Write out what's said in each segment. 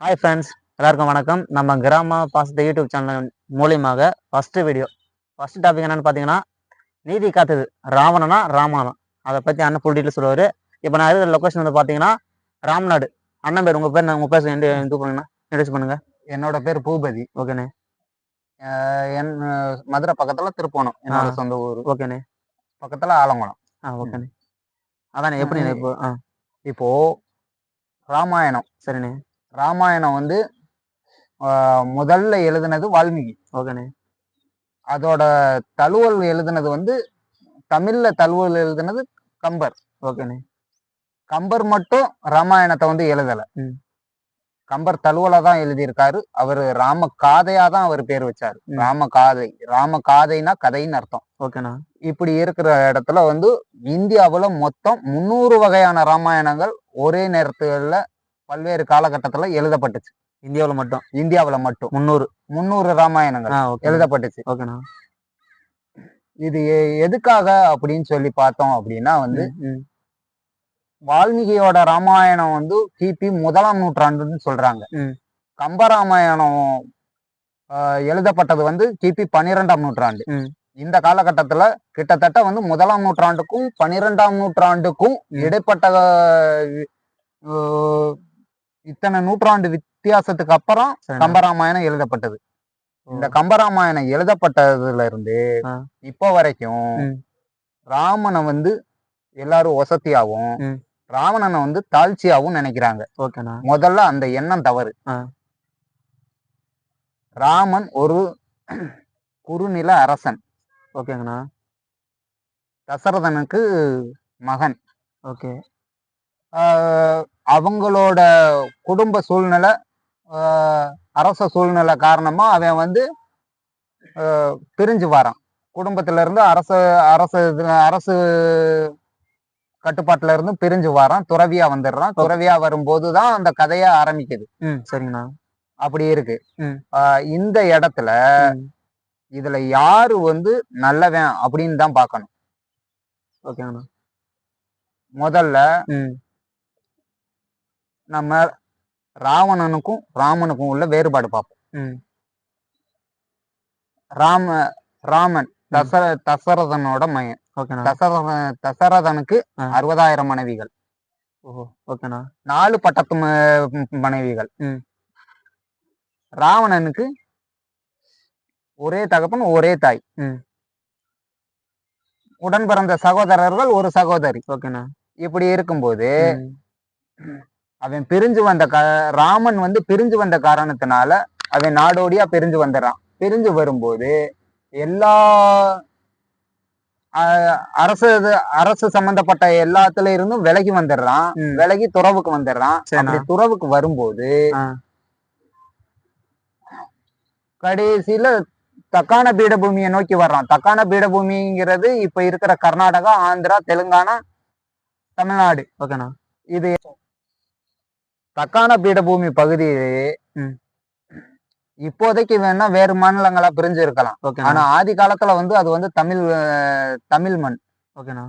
Hi friends எல்லாருக்கும் வணக்கம். நம்ம கிராம பாசத்தை யூடியூப் சேனல் மூலியமாக ஃபஸ்ட்டு வீடியோ ஃபஸ்ட் டாபிக் என்னன்னு பார்த்தீங்கன்னா நீதி காத்தது. ராவணனா ராமாயணம். அதை பற்றி அண்ணன் ஃபுல் டீட்டெயில் சொல்லுவார். இப்போ நான் இருக்கிற லொக்கேஷன் வந்து பார்த்தீங்கன்னா ராம்நாடு. அண்ணன் பேர் உங்கள் பேர் நான் உங்கள் பேர் எந்த இது பண்ணுங்கண்ணா இன்ட்ரடியூஸ் பண்ணுங்க. என்னோட பேர் பூபதி. ஓகேண்ணே என் மதுரை பக்கத்துல திருப்போணம் என்னோட. சொந்த ஊர். ஓகேண்ணே பக்கத்துல ஆலங்குளம். ஆ ஓகேண்ணே அதானே எப்படிண்ணே இப்போ ஆ. இப்போ ராமாயணம். சரிண்ணே. ராமாயணம் வந்து முதல்ல எழுதுனது வால்மீகி. ஓகேண்ணே. அதோட தழுவல் எழுதுனது வந்து தமிழ்ல தழுவல் எழுதுனது கம்பர். ஓகேண்ணே. கம்பர் மட்டும் ராமாயணத்தை வந்து எழுதல. கம்பர் தழுவலா தான் எழுதியிருக்காரு. அவரு ராம காதையா தான் அவர் பேர் வச்சாரு. ராம காதை. ராம காதைனா கதைன்னு அர்த்தம். ஓகேண்ணா. இப்படி இருக்கிற இடத்துல வந்து இந்தியாவுல மொத்தம் முந்நூறு வகையான ராமாயணங்கள் ஒரே நேரத்துல பல்வேறு காலகட்டத்துல எழுதப்பட்டுச்சு. இந்தியாவில் மட்டும் இந்தியாவுல மட்டும். முந்நூறு முந்நூறு ராமாயணங்கள் எழுதப்பட்டுச்சு. ஓகேண்ணா. இது எதுக்காக அப்படின்னு சொல்லி பார்த்தோம் அப்படின்னா வந்து வால்மீகியோட ராமாயணம் வந்து கிபி முதலாம் நூற்றாண்டுன்னு சொல்றாங்க. கம்பராமாயணம் எழுதப்பட்டது வந்து கிபி பன்னிரெண்டாம் நூற்றாண்டு. இந்த காலகட்டத்துல கிட்டத்தட்ட வந்து முதலாம் நூற்றாண்டுக்கும் பன்னிரெண்டாம் நூற்றாண்டுக்கும். இடைப்பட்ட இத்தனை நூற்றாண்டு வித்தியாசத்துக்கு அப்புறம். கம்பராமாயணம் எழுதப்பட்டது. இந்த கம்பராமாயணம் எழுதப்பட்டதுல இருந்து. இப்போ வரைக்கும். ராமனை வந்து எல்லாரும் வசதியாவும் ம். ராவணனை வந்து தாழ்ச்சியாவும் நினைக்கிறாங்க ஓகேண்ணா முதல்ல அந்த எண்ணம் தவறு. ராமன் ஒரு குறுநில அரசன் ஓகேங்கண்ணா தசரதனுக்கு மகன் ஓகே ஆஹ் அவங்களோட குடும்ப சூழ்நிலை அரச சூழ்நிலை காரணமா அவன் வந்து பிரிஞ்சு வரான். குடும்பத்துல இருந்து அரசு அரசு அரசு கட்டுப்பாட்டுல இருந்து பிரிஞ்சு வரான். துறவியா வந்துடுறான். துறவியா வரும்போது தான் அந்த கதைய ஆரம்பிக்குது. சரிங்கண்ணா அப்படி இருக்கு. இந்த இடத்துல இதுல யாரு வந்து நல்லவன் அப்படின்னு தான் பார்க்கணும். ஓகேங்கண்ணா. முதல்ல நம்ம ராவணனுக்கும் ராமனுக்கும் உள்ள வேறுபாடு பார்ப்போம். ம். ராம ராமன் தசர தசரதனோட ஓகேண்ணா. தசரத தசரதனுக்கு. அறுபதாயிரம் மனைவிகள். ஓஹோ ஓகேண்ணா. நாலு பட்டத்து மனைவிகள். ராவணனுக்கு ஒரே தகப்பன் ஒரே தாய். உடன் பிறந்த சகோதரர்கள் ஒரு சகோதரி. ஓகேண்ணா. இப்படி இருக்கும்போது அவன் பிரிஞ்சு வந்த க ராமன் வந்து பிரிஞ்சு வந்த காரணத்தினால அவன் நாடோடியா பிரிஞ்சு வந்துடுறான் பிரிஞ்சு வரும்போது எல்லா அரசு அரசு சம்பந்தப்பட்ட எல்லாத்துல இருந்தும் விலகி வந்துடுறான். விலகி துறவுக்கு வந்துடுறான். அப்படி துறவுக்கு வரும்போது. கடைசியில தக்கான பீடபூமியை நோக்கி வர்றான் தக்கான பீடபூமிங்கிறது இப்ப இருக்கிற கர்நாடகா ஆந்திரா தெலுங்கானா தமிழ்நாடு ஓகேண்ணா இது தக்கான பீடபூமி பகுதியிலே ம். இப்போதைக்கு வேணா வேறு மாநிலங்களா பிரிஞ்சு இருக்கலாம். ஆனா ஆதி காலத்துல வந்து அது வந்து தமிழ் தமிழ் மண். ஓகேண்ணா.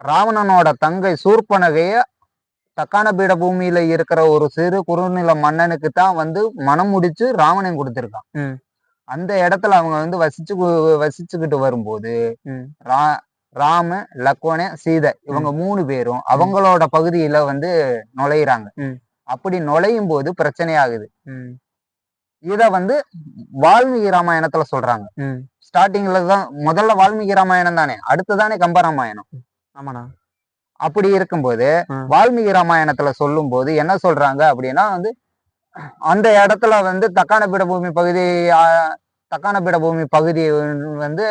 ராவணனோட தங்கை சூர்பனகைய தக்கான பீடபூமியில இருக்கிற ஒரு சிறு குறுநில மன்னனுக்கு தான் வந்து மனம் முடிச்சு ராவணன் கொடுத்திருக்கான். அந்த இடத்துல அவங்க வந்து வசிச்சு வசிச்சுக்கிட்டு வரும்போது ராம லக்வன சீதை இவங்க மூணு பேரும் அவங்களோட பகுதியில வந்து நுழையிறாங்க. அப்படி நுழையும் போது பிரச்சனையாகுது ம். இத வந்து வால்மீகி ராமாயணத்துல சொல்றாங்க. ஸ்டார்டிங்ல தான் முதல்ல வால்மீகி ராமாயணம் தானே அடுத்துதானே கம்பராமாயணம் ஆமாண்ணா. அப்படி இருக்கும்போது. வால்மீகி ராமாயணத்துல சொல்லும் போது என்ன சொல்றாங்க அப்படின்னா வந்து அந்த இடத்துல வந்து தக்கான பீடபூமி பகுதி தக்கான பீடபூமி பகுதி வந்து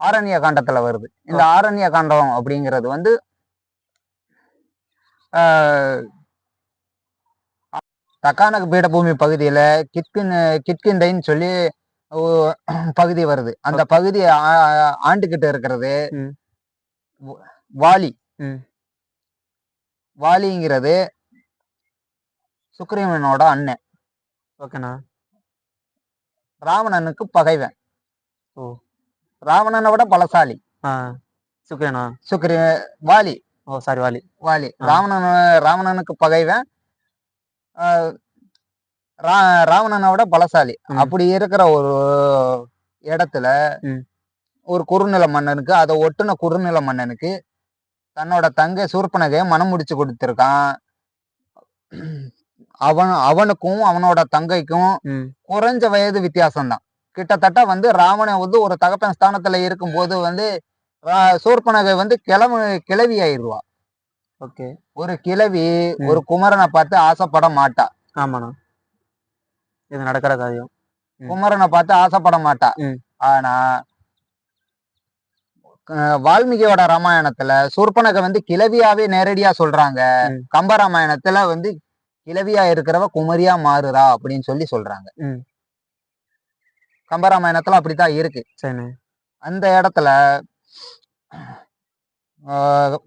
ஆரண்ய காண்டத்துல வருது. இந்த ஆரண்ய காண்டம் அப்படிங்கிறது வந்து ஆஹ், தக்கான பீடபூமி பகுதியில கிட்கின் கிட்கிண்டைன்னு சொல்லி பகுதி வருது. அந்த பகுதி ஆ- ஆண்டுகிட்டு இருக்கிறது வாலி. வாலிங்கிறது சுக்ரீவனோட அண்ணன் ஓகேண்ணா. ராவணனுக்கு பகைவன். ஓ. ராவணனை விட பலசாலி சுக்ரேண்ணா சுக்ரி வாலி ஓ சாரி வாலி வாலி. ராவணன் ராவணனுக்கு பகைவன் ரா- ராவணனோட பலசாலி ம். அப்படி இருக்கிற ஒரு இடத்துல. ஒரு குறுநில மன்னனுக்கு அதை ஒட்டுன குறுநில மன்னனுக்கு தன்னோட தங்கை சூர்பனகைய மனம் முடிச்சு கொடுத்திருக்கான் அவன் அவனுக்கும் அவனோட தங்கைக்கும் குறைஞ்ச வயது வித்தியாசம் தான் கிட்டத்தட்ட வந்து ராவணன் வந்து ஒரு தகப்பன் ஸ்தானத்துல இருக்கும்போது வந்து ரா- சூர்பனகை வந்து கிளவு கிளவி ஆயிடுவா. ஓகே. ஒரு கிழவி ம். ஒரு குமரனை பார்த்து ஆசைப்பட மாட்டா. ஆமாண்ணா. இது நடக்கிற காரியம். குமரனை பார்த்து ஆசைப்பட மாட்டா. ஆனா வால்மீகியோட ராமாயணத்துல சூர்பனகை வந்து கிழவியாவே நேரடியா சொல்றாங்க. ம். கம்ப ராமாயணத்துல வந்து கிழவியா இருக்கிறவ குமரியா மாறுறா அப்படின்னு சொல்லி சொல்றாங்க. ம். கம்ப ராமாயணத்துல அப்படித்தான் இருக்கு. அந்த இடத்துல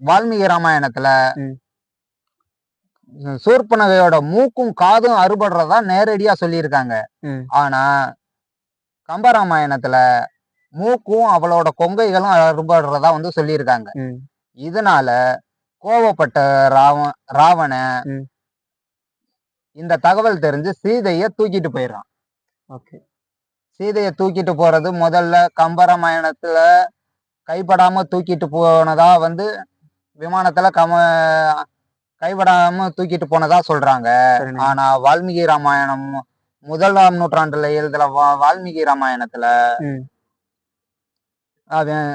வால்மீகி ராமாயணத்துல. சூர்பனகையோட மூக்கும் காதும் அறுபடுறதா நேரடியா சொல்லியிருக்காங்க. ஆனா கம்பராமாயணத்துல மூக்கும் அவளோட கொங்கைகளும் அறுபடுறதா வந்து சொல்லியிருக்காங்க. இதனால கோவப்பட்ட ராவ ராவண. இந்த தகவல் தெரிஞ்சு சீதைய தூக்கிட்டு போயிடுறான். ஓகே. சீதைய தூக்கிட்டு போறது முதல்ல கம்பராமாயணத்துல கைப்படாம தூக்கிட்டு போனதா வந்து விமானத்துல கம கைப்படாம தூக்கிட்டு போனதா சொல்றாங்க. ஆனா வால்மீகி ராமாயணம் முதலாம் நூற்றாண்டுல எழுதுற வா- வால்மீகி ராமாயணத்துல அவன்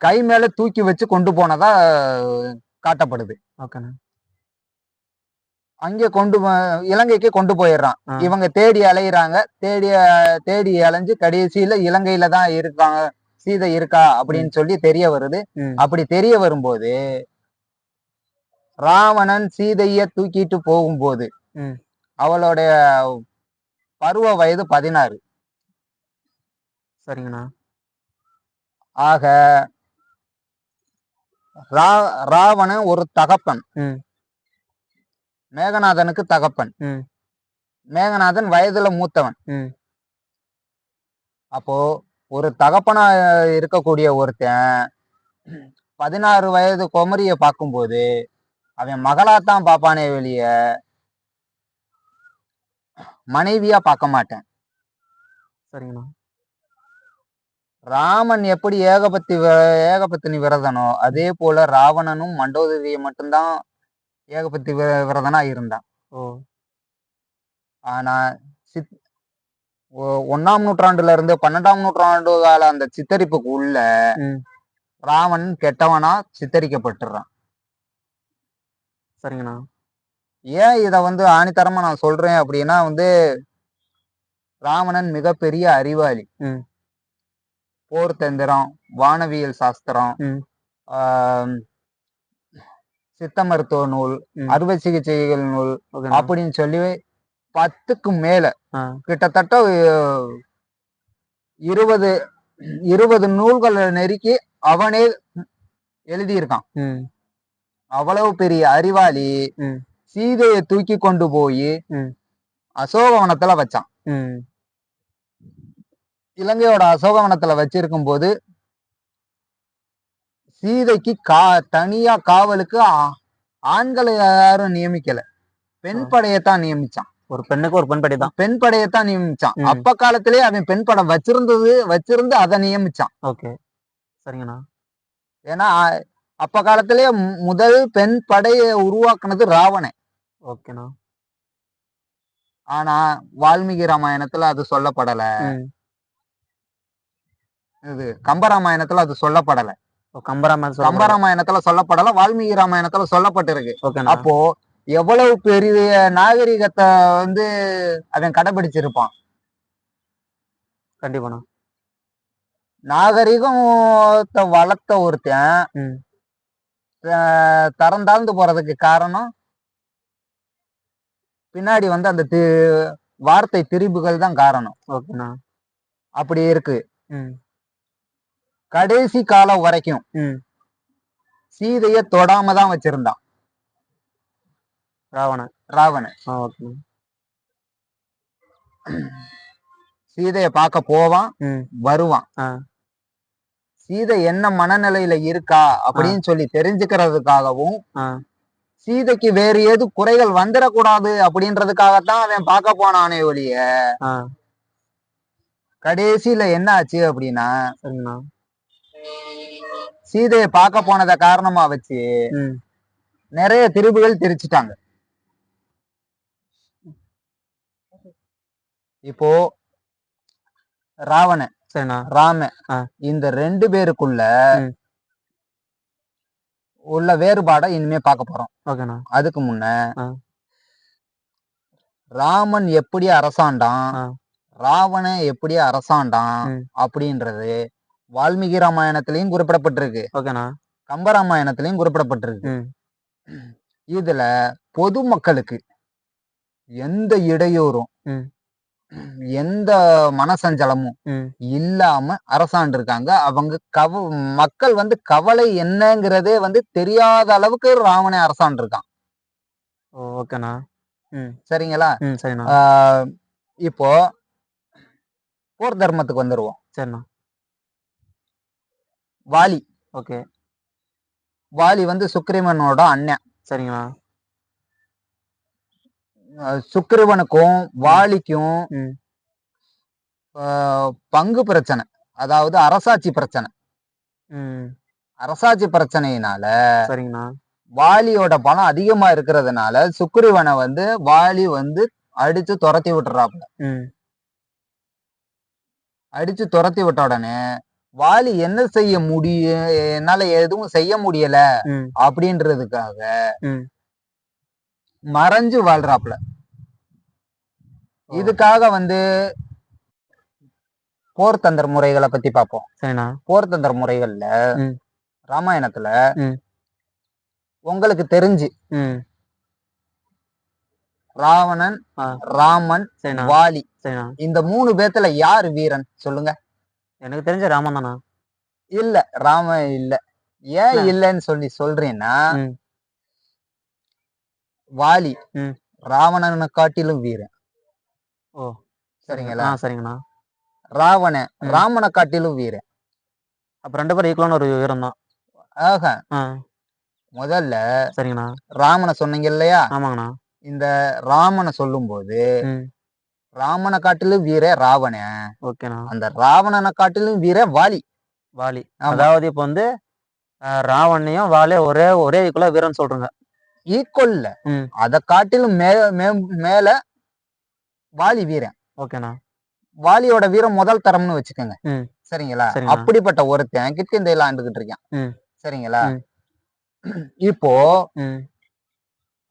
கை மேல தூக்கி வச்சு கொண்டு போனதா காட்டப்படுது. ஓகேண்ணா. அங்கே கொண்டு இலங்கைக்கு கொண்டு போயிடுறான். இவங்க தேடி அலையுறாங்க. தேடி தேடி அலைஞ்சு கடைசியில இலங்கையில தான் இருக்காங்க. சீதை இருக்கா அப்படின்னு சொல்லி தெரிய வருது. அப்படி தெரிய வரும்போது ராவணன் சீதைய தூக்கிட்டு போகும்போது. அவளுடைய பருவ வயது பதினாறு. சரிங்கண்ணா. ஆக ராவணன் ஒரு தகப்பன். மேகநாதனுக்கு தகப்பன். மேகநாதன் வயதுல மூத்தவன். அப்போ ஒரு தகப்பனா இருக்கக்கூடிய ஒருத்தன் பதினாறு வயது குமரிய பார்க்கும்போது அவன் மகளாத்தான் பார்ப்பானே வெளிய மனைவியா பார்க்க மாட்டேன். சரிங்கண்ணா ராமன் எப்படி ஏகபத்தி ஏகபத்தினி விரதனோ அதே போல ராவணனும் மண்டோதரியை மட்டும்தான் ஏகபத்தி விரதனா இருந்தான். ஓ. ஆனா சித் ஒ- ஒண்ணாம் நூற்றாண்டுல இருந்து பன்னெண்டாம் நூற்றாண்டு கால அந்த சித்தரிப்புக்கு உள்ள ராவணன் கெட்டவனா சித்தரிக்கப்பட்டுறான். சரிங்கண்ணா. ஏன் இத வந்து ஆணித்தரமா நான் சொல்றேன் அப்படின்னா வந்து ராவணன் மிகப்பெரிய அறிவாளி. போர் தந்திரம் வானவியல் சாஸ்திரம் ஆம், சித்த மருத்துவ நூல். அறுவை சிகிச்சைகள் நூல் அப்படின்னு சொல்லி பத்துக்கு மேல கிட்டத்தட்ட இருபது இருபது நூல்களை நெருக்கி அவனே எழுதியிருக்கான். அவ்வளவு பெரிய அறிவாளி. சீதையை தூக்கி கொண்டு போய் அசோகவனத்துல வச்சான். இலங்கையோட அசோகவனத்துல வச்சிருக்கும் போது சீதைக்கு கா தனியா காவலுக்கு ஆண்களை யாரும் நியமிக்கல. பெண். படையத்தான் நியமிச்சான். ஒரு பெண்ணுக்கு ஒரு பெண் படி தான் பெண் படையத்தான் நியமிச்சான். அப்ப காலத்திலேயே அவன் பெண் படம் வச்சிருந்தது வச்சிருந்து அதை நியமிச்சான். ஓகே. சரிங்கண்ணா. ஏன்னா அப்ப காலத்திலேயே முதல் பெண் படையை உருவாக்குனது ராவணன். ஓகேண்ணா. ஆனா வால்மீகி ராமாயணத்துல அது சொல்லப்படல. இது கம்பராமாயணத்துல அது சொல்லப்படல. சொல்ல கம்பராமாயணத்துல சொல்லப்படல வால்மீகி ராமாயணத்துல சொல்லப்பட்டிருக்கு. அப்போ எவ்வளவு பெரிய நாகரிகத்தை வந்து அவன் கடைபிடிச்சிருப்பான்? கண்டிப்பாண்ணா நாகரிகத்தை வளர்த்த ஒருத்தன் தரம் தாழ்ந்து போறதுக்கு காரணம் பின்னாடி வந்து அந்த வார்த்தை திரிபுகள் தான் காரணம். ஓகேண்ணா அப்படி இருக்கு. கடைசி காலம் வரைக்கும் சீதைய தொடாம தான் வச்சிருந்தான். ராவணன். ராவணன். சீதைய பார்க்க போவான் வருவான். சீதை என்ன மனநிலையில இருக்கா அப்படின்னு சொல்லி தெரிஞ்சுக்கிறதுக்காகவும் சீதைக்கு வேறு ஏது குறைகள் வந்துடக்கூடாது அப்படின்றதுக்காகத்தான் அவன் பார்க்க போனானே ஒழிய. கடைசியில என்ன ஆச்சு அப்படின்னா சீதையை பார்க்க போனதை காரணமா வச்சு நிறைய திருப்புகள் திரிச்சிட்டாங்க இப்போ சரிண்ணா ராம. இந்த ரெண்டு பேருக்குள்ள. உள்ள வேறுபாடை இனிமே பார்க்க போறோம் அதுக்கு முன்ன. ராமன் எப்படி அரசாண்டான் ஆ. ராவணன் எப்படி அரசாண்டான். அப்படின்றது வால்மீகி ராமாயணத்திலையும் குறிப்பிடப்பட்டிருக்கு. ஓகேண்ணா. கம்பராமாயணத்திலையும் குறிப்பிடப்பட்டிருக்கு. இதுல பொதுமக்களுக்கு எந்த இடையூறும். எந்த மனசஞ்சலமும் இல்லாம அரசாண்டு இருக்காங்க. அவங்க கவ மக்கள் வந்து கவலை என்னங்கிறதே வந்து தெரியாத அளவுக்கு ராவணே அரசாண்டு இருக்கான். ஓகேண்ணா. சரிங்களா? இப்போ போர் தர்மத்துக்கு வந்துருவோம். சரிண்ணா. வாலி. ஓகே. வாலி வந்து சுக்ரீவனோட அண்ணன். சரிங்கண்ணா ஆஹ் சுக்கிரவனுக்கும் வாலிக்கும் பங்கு பிரச்சனை. அதாவது அரசாட்சி பிரச்சனை. அரசாட்சி பிரச்சனையினால சரிங்கண்ணா. வாலியோட பலம் அதிகமா இருக்கிறதுனால சுக்கிரவனை வந்து வாலி வந்து அடிச்சு துரத்தி விட்டுறாப்புல. அடிச்சு துரத்தி விட்ட உடனே வாலி என்ன செய்ய முடியும் என்னால எதுவும் செய்ய முடியல அப்படின்றதுக்காக மறைஞ்சு வாழ்றாப்புல. ஓ. இதுக்காக வந்து போர் தந்திர முறைகளை பத்தி பார்ப்போம் சரிண்ணா. போர் தந்திர முறைகள்ல. ராமாயணத்துல. உங்களுக்கு தெரிஞ்சு ராவணன். ராமன் வாலி இந்த மூணு பேத்துல யாரு வீரன்? சொல்லுங்க. எனக்கு தெரிஞ்ச ராமன் தானா? இல்ல ராமன் இல்ல. ஏன். இல்லைன்னு சொல்லி சொல்றேன்னா வாலி. ராவணனை காட்டிலும் வீரன். ஓ. சரிங்களா? சரிங்கண்ணா. ராவணன் ம். ராமனை காட்டிலும் வீரன். அப்ப ரெண்டு பேரும் ஈக்குவலான ஒரு உயரம் தான். ஆக முதல்ல சரிங்கண்ணா. ராமனை சொன்னீங்க இல்லையா? ஆமாங்கண்ணா. இந்த ராமனை சொல்லும்போது ம். ராமனை காட்டிலும் வீர ஓகேண்ணா. அந்த ராவணனை காட்டிலும் வீர வாலி. வாலி. அதாவது இப்போ வந்து ராவணையும் வாலே ஒரே ஒரே ஈக்குவலா வீரன் சொல்றீங்க. ஈக்குவல்ல ம். அதை காட்டிலும் மே மேல வாலி வீரன். ஓகேண்ணா. வாலியோட வீரம் முதல் தரம்னு வச்சுக்கோங்க. சரிங்களா. அப்படிப்பட்ட ஒருத்தன் கிட்கிந்தையில ஆண்டுகிட்டு இருக்கான். சரிங்களா. இப்போ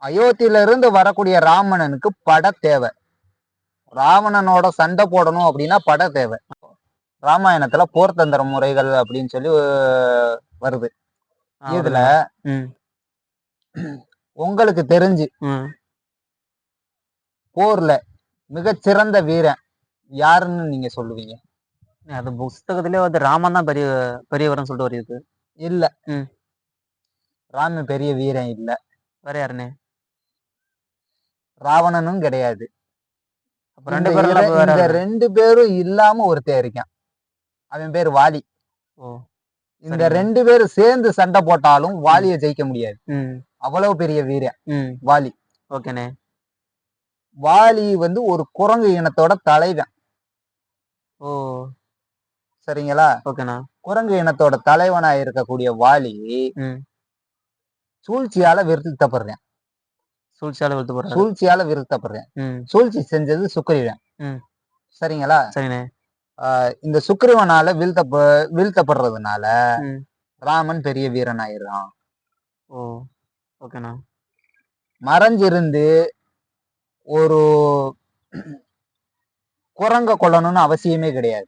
அயோத்தியில இருந்து வரக்கூடிய ராவணனுக்கு பட தேவை. ராவணனோட சண்டை போடணும் அப்படின்னா பட தேவை. ராமாயணத்துல போர் தந்திர முறைகள் அப்படின்னு சொல்லி வருது. இதுல உங்களுக்கு தெரிஞ்சு போர்ல மிகச்சிறந்த வீரன் யாருன்னு நீங்க சொல்லுவீங்க? அது புஸ்தகத்திலே வந்து ராமன் தான் பெரிய பெரியவர்னு சொல்லிட்டு வருது இல்ல. ம். ராம பெரிய வீரன் இல்ல. வேற யாருண்ணே ராவணனும் கிடையாது. இந்த? ரெண்டு பேரும் இல்லாம ஒருத்தன் இருக்கான். அவன் பேர் வாலி. இந்த. ரெண்டு பேரும் சேர்ந்து சண்டை போட்டாலும் வாலிய ஜெயிக்க முடியாது. அவ்வளவு பெரிய வீரன். வாலி. ஓகேண்ணே. வாலி வந்து ஒரு குரங்கு இனத்தோட தலைவன். ஓ. சரிங்களா? ஓகேண்ணா. குரங்கு இனத்தோட தலைவனா இருக்கக்கூடிய வாலி சூழ்ச்சியால விருத்தப்படுறேன் சூழ்ச்சியால விழுத்து போறாரு சூழ்ச்சியால விருத்தப்படுறேன். சூழ்ச்சி செஞ்சது சுக்கிரீவன். சரிங்களா? சரிண்ணே. இந்த சுக்கிரீவனால வீழ்த்த வீழ்த்தப்படுறதுனால ராமன் பெரிய வீரன் ஆயிடுறான் ஓ ஓகேண்ணா. மறைஞ்சிருந்து ஒரு குரங்க கொல்லணும்னு அவசியமே கிடையாது.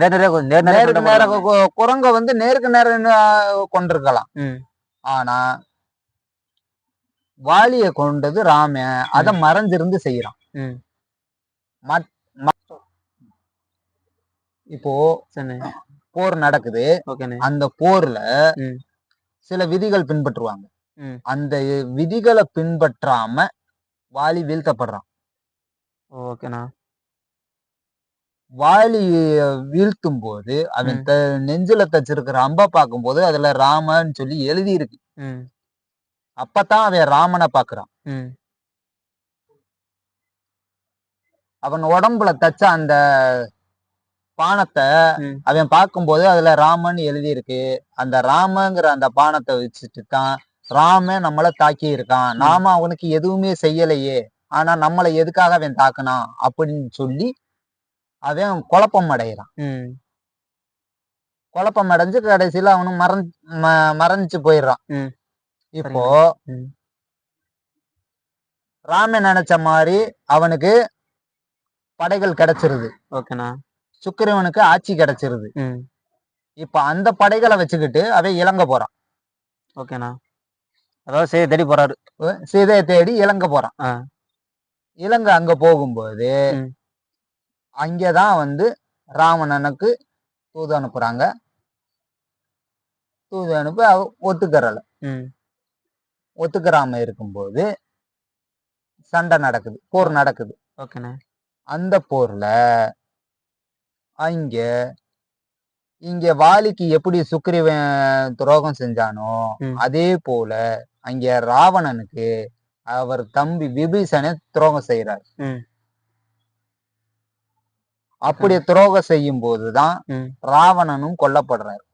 நேர் நேருக்கு குரங்க வந்து நேருக்கு நேரம் கொண்டிருக்கலாம். ஆனா வாலிய கொண்டது ராமன் அத மறைஞ்சிருந்து செய்யறான். இப்போ போர் நடக்குது. அந்த போர்ல. சில விதிகள் பின்பற்றுவாங்க. அந்த விதிகளை பின்பற்றாம வாலி வீழ்த்தப்படுறான். ஓகேண்ணா வாலி வீழ்த்தும் போது அவன் நெஞ்சில தச்சிருக்கிற அம்ப பார்க்கும்போது அதுல ராமன்னு சொல்லி எழுதி இருக்கு அப்பதான் அவன் ராமனை பாக்குறான் அவன் உடம்புல தச்ச அந்த பானத்தை. அவன் பார்க்கும்போது அதுல ராமன் எழுதி இருக்கு அந்த ராமங்கிற அந்த பானத்தை வச்சுட்டு தான் ராமன் நம்மள தாக்கி இருக்கான் நாம அவனுக்கு எதுவுமே செய்யலையே. ஆனா நம்மளை எதுக்காக அவன் தாக்குனான் அப்படின்னு சொல்லி அவன் குழப்பம் அடைகிறான். குழப்பம் அடைஞ்சு கடைசியில அவனும் மறைஞ்சு ம- மறைஞ்சு போயிடுறான். இப்போ. ராமன் நினைச்ச மாதிரி அவனுக்கு படைகள் கிடைச்சிருது. ஓகேண்ணா. சுக்கிரவனுக்கு ஆட்சி கிடைச்சிருது. இப்ப அந்த படைகளை வச்சுக்கிட்டு அவன் இலங்கை போறான். ஓகேண்ணா. அதாவது சரி தேடி போறாரு. சீதையை தேடி இலங்கை போறான். இலங்கை அங்க போகும்போது. அங்கதான் வந்து ராவணனுக்கு தூது அனுப்புறாங்க. தூது அனுப்பி ஒத்துக்கறல. ஒத்துக்கறாம இருக்கும்போது சண்டை நடக்குது போர் நடக்குது ஓகேண்ணா அந்த போர்ல அங்க இங்க வாலிக்கு எப்படி சுக்கிரவன் துரோகம் செஞ்சானோ. அதே போல அங்க ராவணனுக்கு அவர் தம்பி விபீஷனை துரோகம் செய்யறார். அப்படி துரோகம் செய்யும் போதுதான். ராவணனும் கொல்லப்படுறார்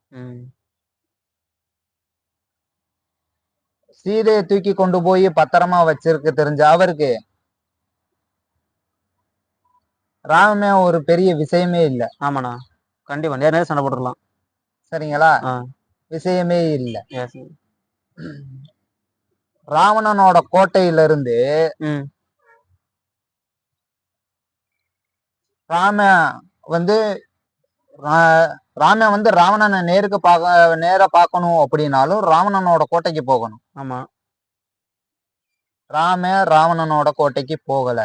சீதையை தூக்கி கொண்டு போய் பத்திரமா வச்சிருக்க தெரிஞ்ச அவருக்கு. ராமன் ஒரு பெரிய விஷயமே இல்ல. ஆமாண்ணா. கண்டிப்பா நேர் சண்டை போட்டுடலாம். சரிங்களா. விஷயமே இல்ல. ராவணனோட கோட்டையில இருந்து ராம வந்து ராமன் வந்து ராவணனை நேருக்கு பார்க்க நேரா பார்க்கணும் அப்படின்னாலும் ராவணனோட கோட்டைக்கு போகணும். ஆமா. ராம ராவணனோட கோட்டைக்கு போகல.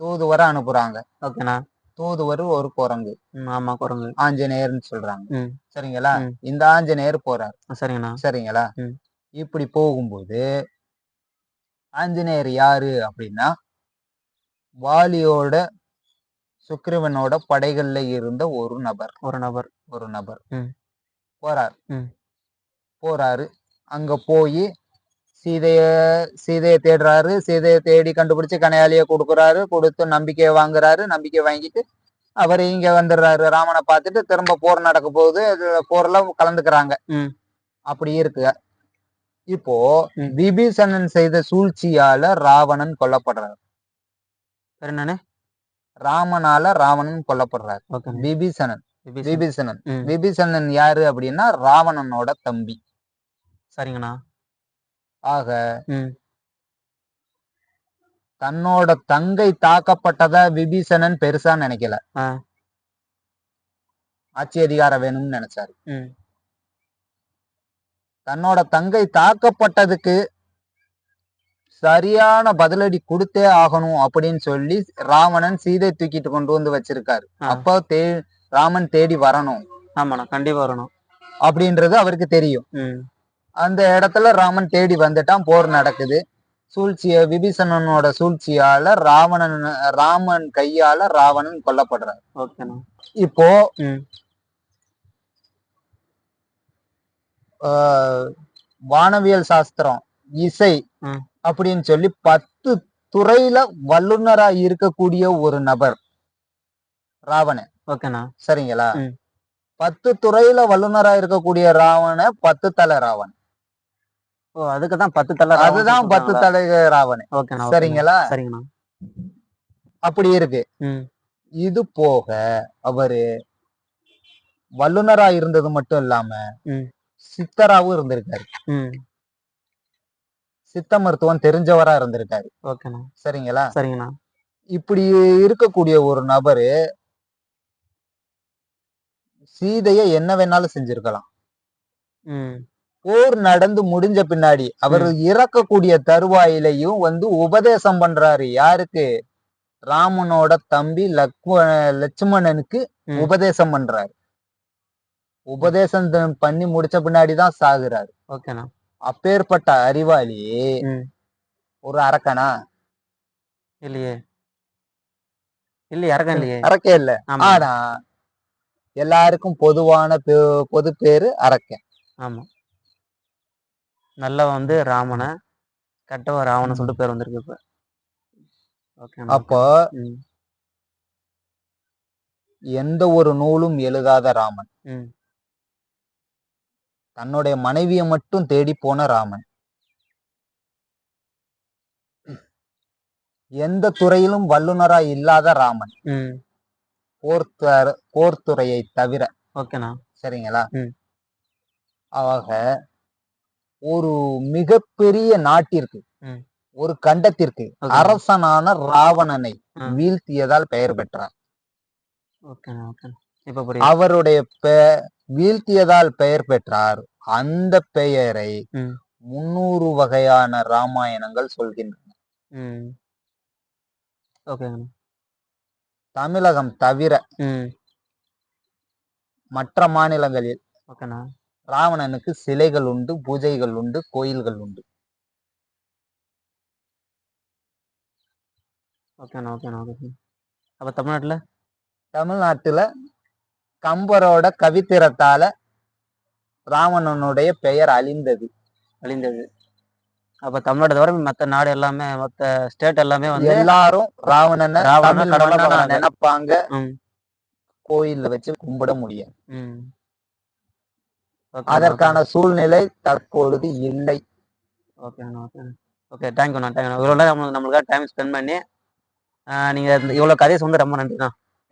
தூதுவரை அனுப்புறாங்க. ஓகேண்ணா. தூதுவர் ஒரு குரங்கு. ஆமா குரங்கு. ஆஞ்சநேயர்னு சொல்றாங்க. சரிங்களா. இந்த ஆஞ்சநேயர் போறார். சரிங்கண்ணா. சரிங்களா. இப்படி போகும்போது ஆஞ்சநேயர் யாரு அப்படின்னா வாலியோட சுக்கிரவனோட படைகள்ல இருந்த ஒரு நபர். ஒரு நபர். ஒரு நபர். போறார். போறாரு. அங்க போய் சீதைய சீதையை தேடுறாரு. சீதையை தேடி கண்டுபிடிச்சு கனையாளிய கொடுக்குறாரு. கொடுத்து நம்பிக்கையை வாங்குறாரு. நம்பிக்கை வாங்கிட்டு அவர் இங்க வந்துடுறாரு. ராமனை பார்த்துட்டு திரும்ப போர் நடக்க போகுது. அது போர்ல கலந்துக்கிறாங்க. அப்படி இருக்கு. இப்போ. விபீஷணன் செய்த சூழ்ச்சியால ராவணன் கொல்லப்படுறார். நானே ராமனால ராவணன் கொல்லப்படுறார். விபீஷணன். ம். விபீஷணன் யாரு அப்படின்னா ராவணனோட தம்பி. சரிங்கண்ணா. ஆக தன்னோட தங்கை தாக்கப்பட்டதா விபீஷணன் பெருசா நினைக்கல. ஆட்சி அதிகாரம் வேணும்னு நினைச்சாரு. தன்னோட தங்கை தாக்கப்பட்டதுக்கு சரியான பதிலடி கொடுத்தே ஆகணும் அப்படின்னு சொல்லி ராவணன் சீதை தூக்கிட்டு கொண்டு வந்து வச்சிருக்காரு. அப்போ தே ராமன் தேடி வரணும். ஆமாண்ணா கண்டிப்பா வரணும். அப்படின்றது அவருக்கு தெரியும். அந்த இடத்துல ராமன் தேடி வந்துட்டான் போர் நடக்குது. சூழ்ச்சிய விபீஷணனோட சூழ்ச்சியால ராவணன் ராமன் கையால ராவணன் கொல்லப்படுறார். ஓகேண்ணா. இப்போ வானவியல் சாஸ்திரம் இசை. அப்படின்னு சொல்லி பத்து துறையில வல்லுனரா இருக்கக்கூடிய ஒரு நபர் ராவணன். ஓகேண்ணா. சரிங்களா. பத்து துறையில வல்லுனரா இருக்கக்கூடிய ராவண பத்து தலை ராவணன். ஓ அதுக்கு தான் பத்து தலை அதுதான் பத்து தலை ராவணன். ஓகேண்ணா. சரிங்களா? சரிங்கண்ணா. அப்படி இருக்கு. இது போக அவரு வல்லுனரா இருந்தது மட்டும் இல்லாம. சித்தராவும் இருந்திருக்காரு. சித்த மருத்துவம் தெரிஞ்சவரா இருந்திருக்காரு. ஓகேண்ணா. சரிங்களா? சரிங்கண்ணா. இப்படி இருக்கக்கூடிய ஒரு நபரு சீதைய என்ன வேணாலும் செஞ்சிருக்கலாம். போர் நடந்து முடிஞ்ச பின்னாடி அவர் இறக்கக்கூடிய தருவாயிலையும் வந்து உபதேசம் பண்றாரு யாருக்கு? ராமனோட தம்பி லக்வ லட்சுமணனுக்கு. உபதேசம் பண்றாரு. உபதேசம் பண்ணி முடிச்ச பின்னாடிதான் சாகுறாரு. ஓகேண்ணா. அப்பேற்பட்ட அறிவாளி ஒரு அரக்கனா? இல்லையே. இல்லையே இறக்கம் இல்லையே. அரக்கே இல்ல. ஆனா எல்லாருக்கும் பொதுவான பொது பேரு அரக்கன். ஆமா. நல்லவன் வந்து ராமனை? கெட்டவன் ராவணன் சொல்லிட்டு பேர் வந்திருக்கு இப்ப. அப்போ எந்த ஒரு நூலும் எழுதாத ராமன். தன்னுடைய மனைவியை மட்டும் தேடி போன ராமன் எந்த துறையிலும் வல்லுனரா இல்லாத ராமன் போர்த்துற போர்த்துறையை தவிர ஓகேண்ணா சரிங்களா. ஆக ஒரு மிகப்பெரிய நாட்டிற்கு. ஒரு கண்டத்திற்கு. அரசனான ராவணனை. வீழ்த்தியதால் பெயர் பெற்றார் ஓகேண்ணா ஓகேண்ணா அவருடைய பெ- வீழ்த்தியதால் பெயர் பெற்றார். அந்த பெயரை. முன்னூறு வகையான ராமாயணங்கள் சொல்கின்றன. தமிழகம் தவிர மற்ற மாநிலங்களில் ராவணனுக்கு சிலைகள் உண்டு பூஜைகள் உண்டு கோயில்கள் உண்டு. ஓகேண்ணா ஓகேண்ணா ஓகே அப்ப தமிழ்நாட்டுல? தமிழ்நாட்டுல கம்பரோட கவித்திரத்தால ராவணனுடைய பெயர் அழிந்தது. அழிந்தது. அப்ப தமிழ்நாடு தவிர மத்த நாடு எல்லாமே மத்த ஸ்டேட் எல்லாமே வந்து எல்லாரும் ராவணனை ராவணனை. நினைப்பாங்க. கோயில்ல வச்சு கும்பிட முடியும் ம். ஓகே அதற்கான சூழ்நிலை தற்பொழுது இல்லை. ஓகேண்ணா ஓகேண்ணா. ஓகே தேங்க்யூண்ணா தேங்க்யூண்ணா இவ்வளோ நேரம் நம்மளுக்கு நம்மளுக்காக டைம் ஸ்பெண்ட் பண்ணி ஆஹ் நீங்க இந்த இவ்வளோ கதையை சொன்னது ரொம்ப நன்றிண்ணா.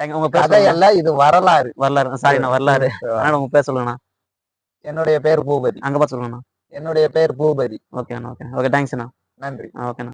உங்க. கதையெல்லாம் இது வரலாறு. வரலாறு. சாரிண்ணா வரலாறு. அதனால உங்க பேர் சொல்லுங்கண்ணா. என்னுடைய பேர் பூபதி. அங்க பார்த்து சொல்லுங்கண்ணா. என்னுடைய பேர் பூபதி. ஓகேண்ணா ஓகே ஓகே தேங்க்ஸ்ண்ணா நன்றி. ஓகேண்ணா.